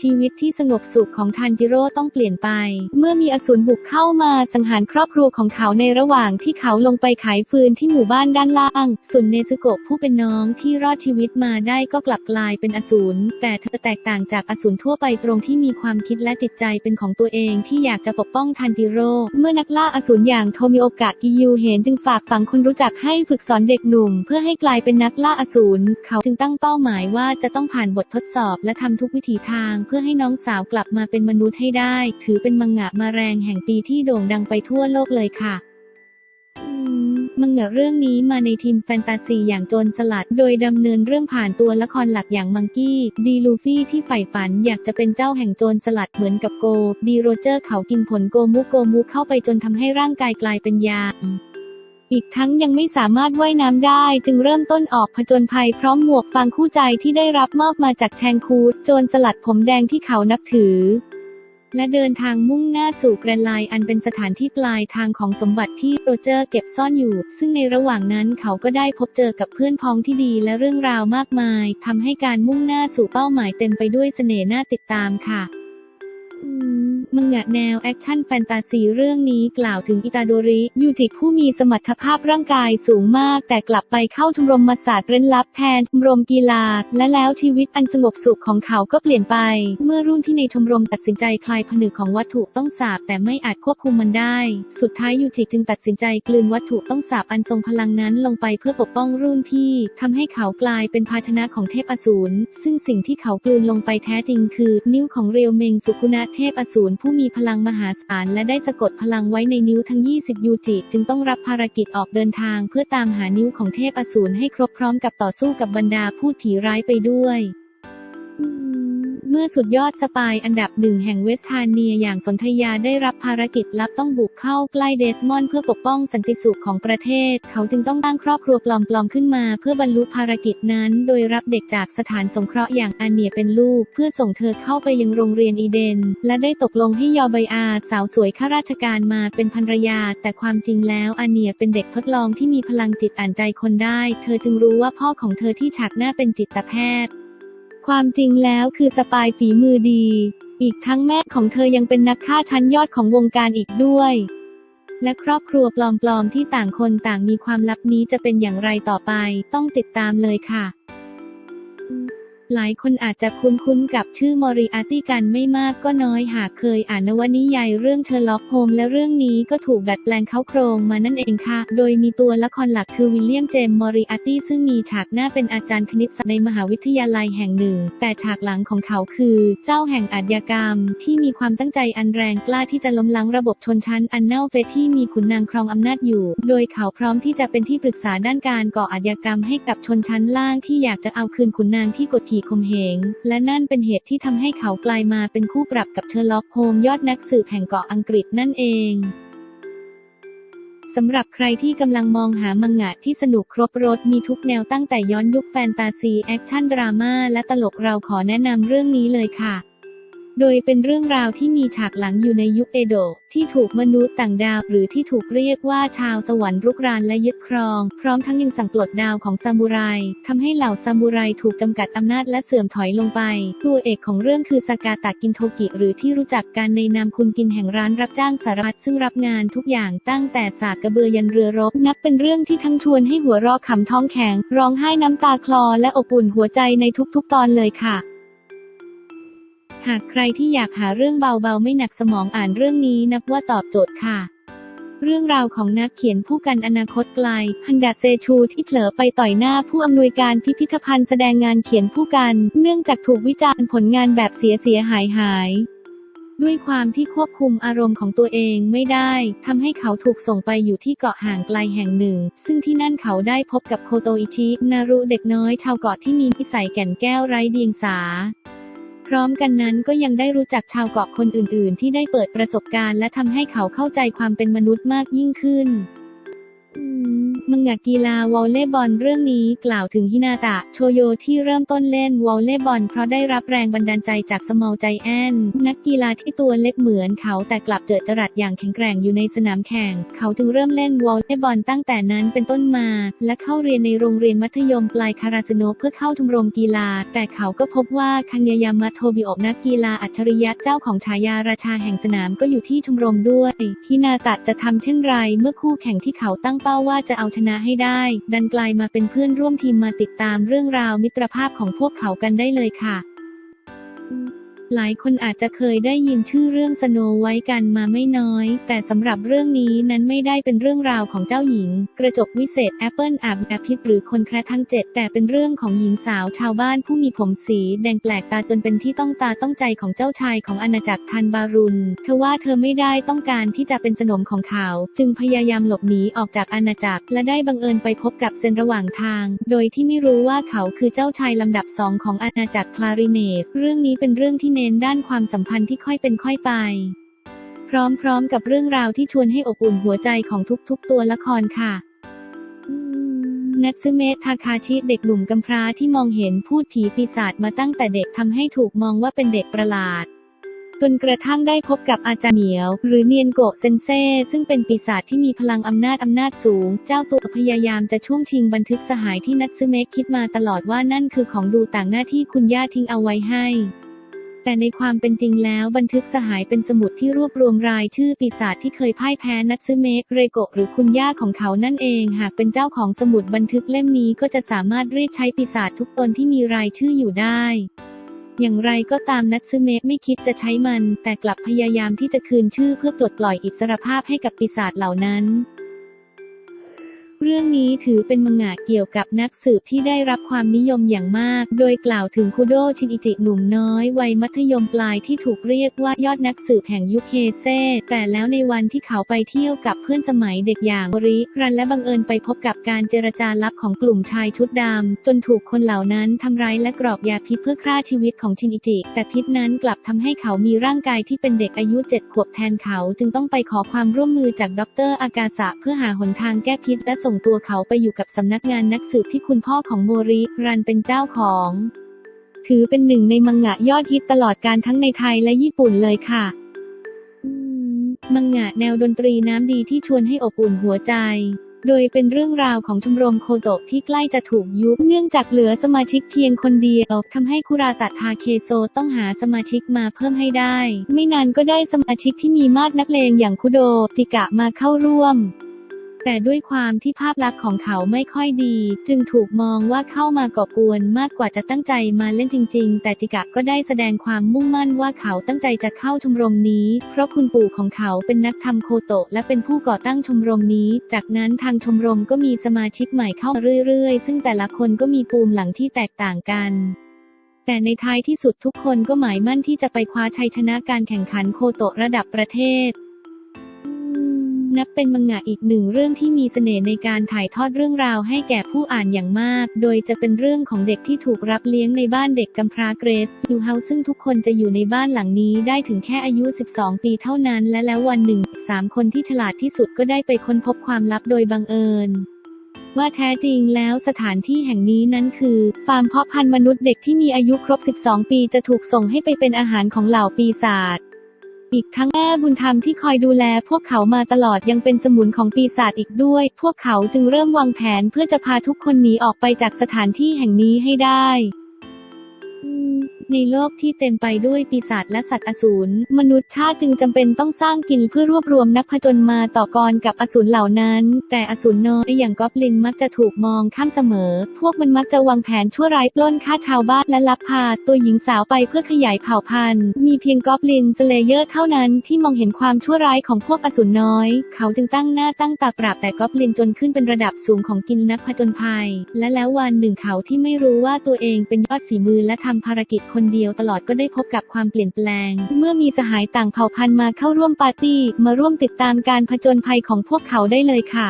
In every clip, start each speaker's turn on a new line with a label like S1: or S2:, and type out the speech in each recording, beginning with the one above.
S1: ชีวิตที่สงบสุขของทันจิโร่ต้องเปลี่ยนไป เมื่อมีอสูรบุกเข้ามาสังหารครอบครัวของเขาในระหว่างที่เขาลงไปขายฟืนที่หมู่บ้านด้านล่าง ส่วนเนซึโกะผู้เป็นน้องที่รอดชีวิตมาได้ก็กลับกลายเป็นอสูรแต่เธอแตกต่างจากอสูรทั่วไปตรงที่มีความคิดและจิตใจเป็นของตัวเองที่อยากจะปกป้องทันจิโร่เมื่อนักล่าอสูรอย่างโทมิโอกะกิยูเห็นจึงฝากฝังคนรู้จักให้ฝึกสอนเด็กหนุ่ม เพื่อให้กลายเป็นนักล่าอสูรเขาจึงตั้งเป้าหมายว่าจะต้องผ่านบททดสอบและทำทุกวิถีทางพื่อให้น้องสาวกลับมาเป็นมนุษย์ให้ได้ ถือเป็นมังงะมาแรงแห่งปีที่โด่งดังไปทั่วโลกเลยค่ะมมังงะเรื่องนี้มาในทีมแฟนตาซีอย่างโจรสลัด โดยดำเนินเรื่องผ่านตัวละครหลักอย่างมังกี้ดีลูฟี่ที่ใฝ่ฝันอยากจะเป็นเจ้าแห่งโจรสลัดเหมือนกับโกดีโรเจอร์เขากินผลโกมุโกมุเข้าไปจนทำให้ร่างกายกลายเป็นยา อีกทั้งยังไม่สามารถว่ายน้ำได้ จึงเริ่มต้นออกผจญภัยพร้อมหมวกฟางคู่ใจที่ได้รับมอบมาจากแชงคูสโจรสลัดผมแดงที่เขานับถือ และเดินทางมุ่งหน้าสู่แกรนไลน์อันเป็นสถานที่ปลายทางของสมบัติที่โรเจอร์เก็บซ่อนอยู่ ซึ่งในระหว่างนั้นเขาก็ได้พบเจอกับเพื่อนพ้องที่ดีและเรื่องราวมากมายทำให้การมุ่งหน้าสู่เป้าหมายเต็มไปด้วยเสน่ห์น่าติดตามค่ะ อืม มังงะแนวแอคชั่นแฟนตาซีเรื่องนี้กล่าวถึงอิตาโดริ ยูจิผู้มีสมรรถภาพร่างกายสูงมาก แต่กลับไปเข้าชมรมมาศาสตร์เร้นลับแทนชมรมกีฬา และแล้วชีวิตอันสงบสุขของเขาก็เปลี่ยนไป เมื่อรุ่นพี่ในชมรมตัดสินใจคลายผนึกของวัตถุต้องสาบ แต่ไม่อาจควบคุมมันได้ สุดท้ายยูจิจึงตัดสินใจกลืนวัตถุต้องสาบอันทรงพลังนั้นลงไปเพื่อปกป้องรุ่นพี่ทำให้เขากลายเป็นภาชนะของเทพอสูรซึ่งสิ่งที่เขากลืนลงไปแท้จริงคือ นิ้วของเรียวเมงสุคุนะเทพอสูรผู้มีพลังมหาศาลและได้สะกดพลังไว้ในนิ้วทั้ง 20 ยูจิ จึงต้องรับภารกิจออกเดินทางเพื่อตามหานิ้วของเทพอสูรให้ครบพร้อมกับต่อสู้กับบรรดาพูดผีร้ายไปด้วยอืม เมื่อสุดยอดสปายอันดับหนึ่งแห่งเวสทาเนียอย่างสนธยาได้รับภารกิจลับต้องบุกเข้าใกล้เดสมอนด์เพื่อปกป้องสันติสุขของประเทศ เขาจึงต้องตั้งครอบครัวปลอมๆขึ้นมา เพื่อบรรลุภารกิจนั้น โดยรับเด็กจากสถานสงเคราะห์อย่างอาเนียเป็นลูก เพื่อส่งเธอเข้าไปยังโรงเรียนอีเดน และได้ตกลงให้ยอใบอาสาวสวยข้าราชการมาเป็นภรรยา แต่ความจริงแล้วอาเนียเป็นเด็กทดลองที่มีพลังจิตอ่านใจคนได้ เธอจึงรู้ว่าพ่อของเธอที่ฉากหน้าเป็นจิตแพทย์ ความจริงแล้วคือสปายฝีมือดี อีกทั้งแม่ของเธอยังเป็นนักฆ่าชั้นยอดของวงการอีกด้วย และครอบครัวปลอมๆที่ต่างคนต่างมีความลับนี้จะเป็นอย่างไรต่อไป ต้องติดตามเลยค่ะ หลายคนอาจจะคุ้นๆกับชื่อมอริอาร์ตี้กันไม่มากก็น้อยหากเคยอ่านนวนิยายเรื่องเชอร์ล็อกโฮมและเรื่องนี้ก็ถูกดัดแปลงเข้าโครงมานั่นเองค่ะ โดยมีตัวละครหลักคือวิลเลียมเจมส์มอริอาร์ตี้ซึ่งมีฉากหน้าเป็นอาจารย์คณิตศาสตร์ในมหาวิทยาลัยแห่งหนึ่ง แต่ฉากหลังของเขาคือ เจ้าแห่งอาชญากรรม ที่มีความตั้งใจอันแรงกล้าที่จะล้มล้างระบบชนชั้นอันเน่าเฟะที่มีขุนนางครองอำนาจอยู่ โดยเขาพร้อมที่จะเป็นที่ปรึกษาด้านการก่ออาชญากรรมให้กับชนชั้นล่างที่อยากจะเอาคืนขุนนางที่กดขี่ข่มเหง และนั่นเป็นเหตุที่ทำให้เขากลายมาเป็นคู่ปรับกับเชอร์ล็อกโฮมยอดนักสืบแห่งเกาะอังกฤษนั่นเองสำหรับใครที่กำลังมองหามังงะที่สนุกครบรถมีทุกแนวตั้งแต่ย้อนยุคแฟนตาซี แอคชั่น ดราม่าและตลกเราขอแนะนำเรื่องนี้เลยค่ะ โดยเป็นเรื่องราวที่มีฉากหลังอยู่ในยุคเอโดะที่ถูกมนุษย์ต่างดาว หรือที่ถูกเรียกว่าชาวสวรรค์รุกรานและยึดครอง พร้อมทั้งยังสั่งปลดดาวของซามูไรทำให้เหล่าซามูไรถูกจำกัดอำนาจและเสื่อมถอยลงไป ตัวเอกของเรื่องคือสากาตะกินโทกิ หรือที่รู้จักกันในนามคุณกินแห่งร้านรับจ้างสารพัดซึ่งรับงานทุกอย่างตั้งแต่สากกระเบือยันเรือรบนับเป็นเรื่องที่ทั้งชวนให้หัวเรอขำท้องแข็ง ร้องไห้น้ำตาคลอและอบอุ่นหัวใจในทุกๆ ตอนเลยค่ะ หากใครที่อยากหาเรื่องเบาๆ ไม่หนักสมองอ่านเรื่องนี้นับว่าตอบโจทย์ค่ะ เรื่องราวของนักเขียนผู้กันอนาคตไกลฮันดาเซชูที่เผลอไปต่อยหน้าผู้อำนวยการพิพิธภัณฑ์แสดงงานเขียนผู้กัน เนื่องจากถูกวิจารณ์ผลงานแบบเสียเสียหายหายด้วยความที่ควบคุมอารมณ์ของตัวเองไม่ได้ทำให้เขาถูกส่งไปอยู่ที่เกาะห่างไกลแห่งหนึ่ง ซึ่งที่นั่นเขาได้พบกับโคโตอิชิ นารุเด็กน้อยชาวเกาะที่มีนิสัยแก่นแก้วไร้เดียงสา พร้อมกันนั้นก็ยังได้รู้จักชาวเกาะคนอื่นๆ ที่ได้เปิดประสบการณ์และทำให้เขาเข้าใจความเป็นมนุษย์มากยิ่งขึ้น มังงะกีฬาวอลเลย์บอลเรื่องนี้กล่าวถึงฮินาตะ โชโยที่เริ่มต้นเล่นวอลเลย์บอลเพราะได้รับแรงบันดาลใจจากสมอลใจแอนนักกีฬาที่ตัวเล็กเหมือนเขาแต่กลับเจอจรัสอย่างแข็งแกร่งอยู่ในสนามแข่ง เขาจึงเริ่มเล่นวอลเลย์บอลตั้งแต่นั้นเป็นต้นมา และเข้าเรียนในโรงเรียนมัธยมปลายคาราสโนเพื่อเข้าชมรมกีฬา แต่เขาก็พบว่าคังยายามะโทบิโอนักกีฬาอัจฉริยะเจ้าของฉายาราชาแห่งสนามก็อยู่ที่ชมรมด้วยฮินาตะจะทำเช่นไรเมื่อคู่แข่งที่เขาตั้งเป้าว่าจะเอาชนะให้ได้ ดันกลายมาเป็นเพื่อนร่วมทีมมาติดตามเรื่องราวมิตรภาพของพวกเขากันได้เลยค่ะ หลายคนอาจจะเคยได้ยินชื่อเรื่องสโนไว้กันมาไม่น้อย แต่สำหรับเรื่องนี้นั้นไม่ได้เป็นเรื่องราวของเจ้าหญิง กระจกวิเศษแอปเปิลอาบอาพิษหรือคนแคระทั้งเจ็ดแต่เป็นเรื่องของหญิงสาวชาวบ้านผู้มีผมสีแดงแปลกตาจนเป็นที่ต้องตาต้องใจของเจ้าชายของอาณาจักรทันบารุนเธอว่าเธอไม่ได้ต้องการที่จะเป็นสนมของเขา จึงพยายามหลบหนีออกจากอาณาจักร และได้บังเอิญไปพบกับเซนระหว่างทาง โดยที่ไม่รู้ว่าเขาคือเจ้าชายลำดับสองของอาณาจักรคลาริเนส เรื่องนี้เป็นเรื่องที่เน้นด้านความสัมพันธ์ที่ค่อยเป็นค่อยไป พร้อมๆกับเรื่องราวที่ชวนให้อบอุ่นหัวใจของทุกๆตัวละครค่ะนัตสึเมะทาคาชิเด็กหนุ่มกำพร้าที่มองเห็นพูดผีปีศาจมาตั้งแต่เด็กทำให้ถูกมองว่าเป็นเด็กประหลาดจนกระทั่งได้พบกับอาจารย์เหมียว หรือเนียนโกะเซนเซ่ซึ่งเป็นปีศาจที่มีพลังอำนาจอำนาจสูง เจ้าตัวพยายามจะช่วงชิงบันทึกสหายที่นัตสึเมะคิดมาตลอดว่านั่นคือของดูต่างหน้าที่คุณย่าทิ้งเอาไว้ให้ แต่ในความเป็นจริงแล้วบันทึกสหายเป็นสมุดที่รวบรวมรายชื่อปีศาจที่เคยพ่ายแพ้นัตซึเมะเรโกะหรือคุณย่าของเขานั่นเอง หากเป็นเจ้าของสมุดบันทึกเล่มนี้ก็จะสามารถเรียกใช้ปีศาจทุกตนที่มีรายชื่ออยู่ได้ อย่างไรก็ตามนัตซึเมะไม่คิดจะใช้มัน แต่กลับพยายามที่จะคืนชื่อเพื่อปลดปล่อยอิสรภาพให้กับปีศาจเหล่านั้น รื่องนี้ถือเป็นมังงะเกี่ยวกับนักสืบที่ได้รับความนิยมอย่างมาก โดยกล่าวถึงคุโดชินอิจิหนุ่มน้อย วัยมัธยมปลายที่ถูกเรียกว่ายอดนักสืบแห่งยุคเฮเซ แต่แล้วในวันที่เขาไปเที่ยวกับเพื่อนสมัยเด็กอย่างริรันและบังเอิญไปพบกับการเจรจาลับของกลุ่มชายชุดดำจนถูกคนเหล่านั้นทำร้ายและกรอกยาพิษเพื่อฆ่าชีวิตของชินอิจิ แต่พิษนั้นกลับทำให้เขามีร่างกายที่เป็นเด็กอายุเจ็ดขวบแทนเขา จึงต้องไปขอความร่วมมือจากดรอากาสะเพื่อหาหนทางแก้พิษและส่งตัวเขาไปอยู่กับสำนักงานนักสืบที่คุณพ่อของโมริ รันเป็นเจ้าของ ถือเป็นหนึ่งในมังงะยอดฮิตตลอดการทั้งในไทยและญี่ปุ่นเลยค่ะมมังงะแนวดนตรีน้ำดีที่ชวนให้อบอุ่นหัวใจ โดยเป็นเรื่องราวของชมรมโคโตะที่ใกล้จะถูกยุบ เนื่องจากเหลือสมาชิกเพียงคนเดียวทำให้คุราตะทาเคโซต้องหาสมาชิกมาเพิ่มให้ได้ ไม่นานก็ได้สมาชิกที่มีมาดนักเลงอย่างคุโดจิกะมาเข้าร่วม แต่ด้วยความที่ภาพลักษณ์ของเขาไม่ค่อยดี จึงถูกมองว่าเข้ามาก่อกวนมากกว่าจะตั้งใจมาเล่นจริง ๆ แต่จิกะก็ได้แสดงความมุ่งมั่นว่าเขาตั้งใจจะเข้าชมรมนี้ เพราะคุณปู่ของเขาเป็นนักทำโคโตะและเป็นผู้ก่อตั้งชมรมนี้ จากนั้นทางชมรมก็มีสมาชิกใหม่เข้ามาเรื่อยๆ ซึ่งแต่ละคนก็มีปูมหลังที่แตกต่างกันแต่ในท้ายที่สุดทุกคนก็หมายมั่นที่จะไปคว้าชัยชนะการแข่งขันโคโตะระดับประเทศ นับเป็นมังงะอีกหนึ่งเรื่องที่มีเสน่ห์ในการถ่ายทอดเรื่องราวให้แก่ผู้อ่านอย่างมาก โดยจะเป็นเรื่องของเด็กที่ถูกรับเลี้ยงในบ้านเด็กกำพร้าเกรซยูเฮาซึ่งทุกคนจะอยู่ในบ้านหลังนี้ได้ถึงแค่อายุ 12 ปีเท่านั้น และแล้ววันหนึ่งสามคนที่ฉลาดที่สุดก็ได้ไปค้นพบความลับโดยบังเอิญว่าแท้จริงแล้วสถานที่แห่งนี้นั้นคือ ฟาร์มเพาะพันธุ์มนุษย์เด็กที่มีอายุครบ 12 ปีจะถูกส่งให้ไปเป็นอาหารของเหล่าปีศาจ อีกทั้งแม่บุญธรรมที่คอยดูแลพวกเขามาตลอดยังเป็นสมุนของปีศาจอีกด้วย พวกเขาจึงเริ่มวางแผนเพื่อจะพาทุกคนหนีออกไปจากสถานที่แห่งนี้ให้ได้ ในโลกที่เต็มไปด้วยปีศาจและสัตว์อสูร มนุษย์ชาติจึงจำเป็นต้องสร้างกินเพื่อรวบรวมนักผจญมาต่อกรกับอสูรเหล่านั้น แต่อสูรน้อยอย่างกอบลินมักจะถูกมองข้ามเสมอ พวกมันมักจะวางแผนชั่วร้ายปล้นฆ่าชาวบ้านและลักพาตัวหญิงสาวไปเพื่อขยายเผ่าพันธุ์ มีเพียงกอบลินสเลเยอร์เท่านั้นที่มองเห็นความชั่วร้ายของพวกอสูรน้อย เขาจึงตั้งหน้าตั้งตาปราบแต่กอบลินจนขึ้นเป็นระดับสูงของกินนักผจญภัย และแล้ววันหนึ่งเขาที่ไม่รู้ว่าตัวเองเป็นยอดฝีมือและทำภารกิจคนเดียวตลอดก็ได้พบกับความเปลี่ยนแปลง เมื่อมีสหายต่างเผ่าพันธุ์มาเข้าร่วมปาร์ตี้ มาร่วมติดตามการผจญภัยของพวกเขาได้เลยค่ะ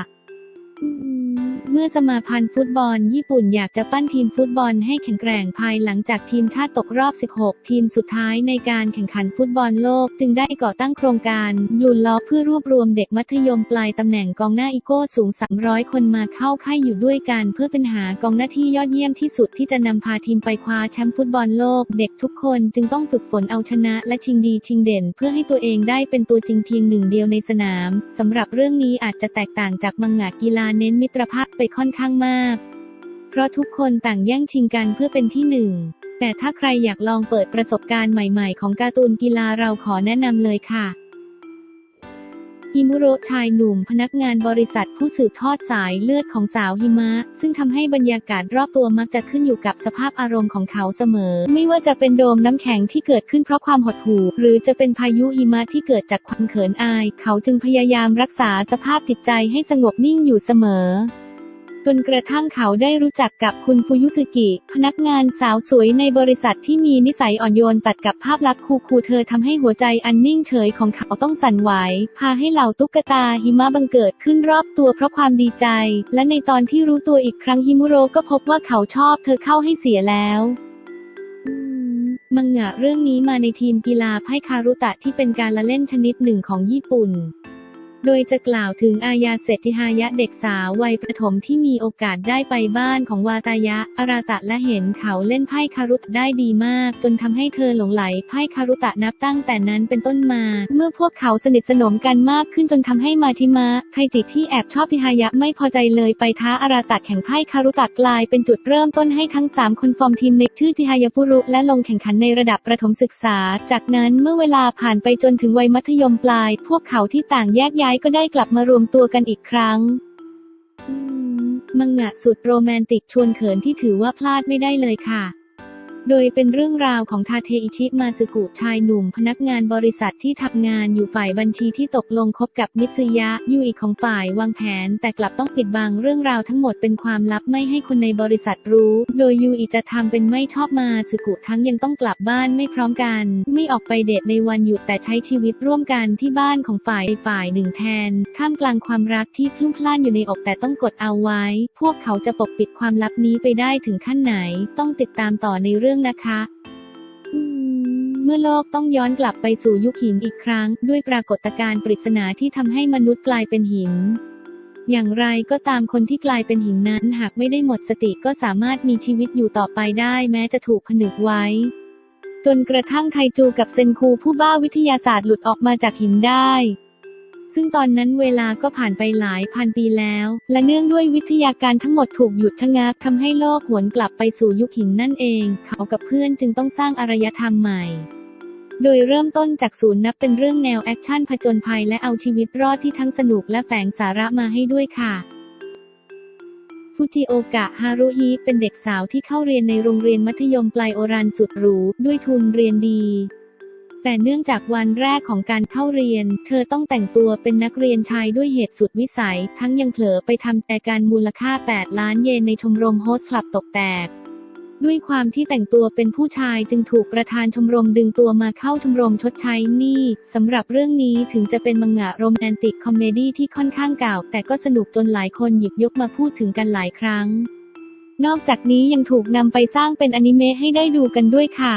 S1: เมื่อสมาพันธ์ฟุตบอลญี่ปุ่นอยากจะปั้นทีมฟุตบอลให้แข็งแกร่งภายหลังจากทีมชาติตกรอบ 16 ทีมสุดท้ายในการแข่งขันฟุตบอลโลก จึงได้ก่อตั้งโครงการยูนล้อเพื่อรวบรวมเด็กมัธยมปลายตำแหน่งกองหน้าอีโก้สูง 300 คนมาเข้าค่ายอยู่ด้วยกันเพื่อเป็นหากองหน้าที่ยอดเยี่ยมที่สุดที่จะนำพาทีมไปคว้าแชมป์ฟุตบอลโลก เด็กทุกคนจึงต้องฝึกฝนเอาชนะและชิงดีชิงเด่น เพื่อให้ตัวเองได้เป็นตัวจริงเพียงหนึ่งเดียวในสนามสำหรับเรื่องนี้อาจจะแตกต่างจากมังงะกีฬาเน้นมิตรภาพไปค่อนข้างมาก เพราะทุกคนต่างแย่งชิงกันเพื่อเป็นที่หนึ่ง แต่ถ้าใครอยากลองเปิดประสบการณ์ใหม่ๆ ของการ์ตูนกีฬาเราขอแนะนำเลยค่ะฮิมุโรชายหนุ่มพนักงานบริษัทผู้สืบทอดสายเลือดของสาวหิมะ ซึ่งทำให้บรรยากาศรอบตัวมักจะขึ้นอยู่กับสภาพอารมณ์ของเขาเสมอ ไม่ว่าจะเป็นโดมน้ำแข็งที่เกิดขึ้นเพราะความหดหู่ หรือจะเป็นพายุหิมะที่เกิดจากความเขินอาย เขาจึงพยายามรักษาสภาพจิตใจให้สงบนิ่งอยู่เสมอ จนกระทั่งเขาได้รู้จักกับคุณฟุยุสกิ พนักงานสาวสวยในบริษัทที่มีนิสัยอ่อนโยนตัดกับภาพลักษณ์คูลๆเธอทำให้หัวใจอันนิ่งเฉยของเขาต้องสั่นไหว พาให้เหล่าตุ๊กตาหิมะบังเกิดขึ้นรอบตัวเพราะความดีใจ และในตอนที่รู้ตัวอีกครั้งฮิมุโรก็พบว่าเขาชอบเธอเข้าให้เสียแล้วมมังงะเรื่องนี้มาในทีมกีฬาไพ่คารุตะที่เป็นการละเล่นชนิดหนึ่งของญี่ปุ่น โดยจะกล่าวถึงอายาเซจิฮายะเด็กสาววัยประถมที่มีโอกาสได้ไปบ้านของวาตายะอาราตะและเห็นเขาเล่นไพ่คารุตได้ดีมาก จนทำให้เธอหลงไหลไพ่คารุตะนับตั้งแต่นั้นเป็นต้นมา เมื่อพวกเขาสนิทสนมกันมากขึ้นจนทำให้มาชิมะไทจิที่แอบชอบจิฮายะไม่พอใจเลยไปท้าอาราตะแข่งไพ่คารุตะกลายเป็นจุดเริ่มต้นให้ทั้ง 3 คนฟอร์มทีมในชื่อจิฮายะฟุรุและลงแข่งขันในระดับประถมศึกษา จากนั้นเมื่อเวลาผ่านไปจนถึงวัยมัธยมปลาย พวกเขาที่ต่างแยกย้ายก็ได้กลับมารวมตัวกันอีกครั้งมมังงะสุดโรแมนติกชวนเขินที่ถือว่าพลาดไม่ได้เลยค่ะ โดยเป็นเรื่องราวของทาเทอิชิมาสึกุชายหนุ่มพนักงานบริษัทที่ทำงานอยู่ฝ่ายบัญชีที่ตกลงคบกับมิตซึยะยูอีกของฝ่ายวางแผน แต่กลับต้องปิดบังเรื่องราวทั้งหมดเป็นความลับไม่ให้คนในบริษัทรู้ โดยยูอีจะทำเป็นไม่ชอบมาสึกุทั้งยังต้องกลับบ้านไม่พร้อมกัน ไม่ออกไปเดทในวันหยุดแต่ใช้ชีวิตร่วมกันที่บ้านของฝ่ายฝ่ายหนึ่งแทน ท่ามกลางความรักที่พลุ่งพล่านอยู่ในอกแต่ต้องกดเอาไว้ พวกเขาจะปกปิดความลับนี้ไปได้ถึงขั้นไหน ต้องติดตามต่อในเรื่องนะคะเมื่อโลกต้องย้อนกลับไปสู่ยุคหินอีกครั้ง ด้วยปรากฏการณ์ปริศนาที่ทำให้มนุษย์กลายเป็นหิน อย่างไรก็ตามคนที่กลายเป็นหินนั้นหากไม่ได้หมดสติก็สามารถมีชีวิตอยู่ต่อไปได้แม้จะถูกผนึกไว้ จนกระทั่งไทจูกับเซนคูผู้บ้าวิทยาศาสตร์หลุดออกมาจากหินได้ ซึ่งตอนนั้นเวลาก็ผ่านไปหลายพันปีแล้ว และเนื่องด้วยวิทยาการทั้งหมดถูกหยุดชะงักทำให้โลกหวนกลับไปสู่ยุคหินนั่นเอง เขากับเพื่อนจึงต้องสร้างอารยธรรมใหม่ โดยเริ่มต้นจากศูนย์นับเป็นเรื่องแนวแอคชั่นผจญภัยและเอาชีวิตรอดที่ทั้งสนุกและแฝงสาระมาให้ด้วยค่ะฟูจิโอกะฮารุฮิเป็นเด็กสาวที่เข้าเรียนในโรงเรียนมัธยมปลายโอรันสุดหรู ด้วยทุนเรียนดี แต่เนื่องจากวันแรกของการเข้าเรียน เธอต้องแต่งตัวเป็นนักเรียนชายด้วยเหตุสุดวิสัย ทั้งยังเผลอไปทำแต่การมูลค่า 8 ล้านเยนในชมรมโฮสต์คลับตกแตก ด้วยความที่แต่งตัวเป็นผู้ชายจึงถูกประธานชมรมดึงตัวมาเข้าชมรมชดใช้หนี้สำหรับเรื่องนี้ถึงจะเป็นมังงะโรแมนติกคอมเมดี้ที่ค่อนข้างเก่า แต่ก็สนุกจนหลายคนหยิบยกมาพูดถึงกันหลายครั้ง นอกจากนี้ยังถูกนำไปสร้างเป็นอนิเมะให้ได้ดูกันด้วยค่ะ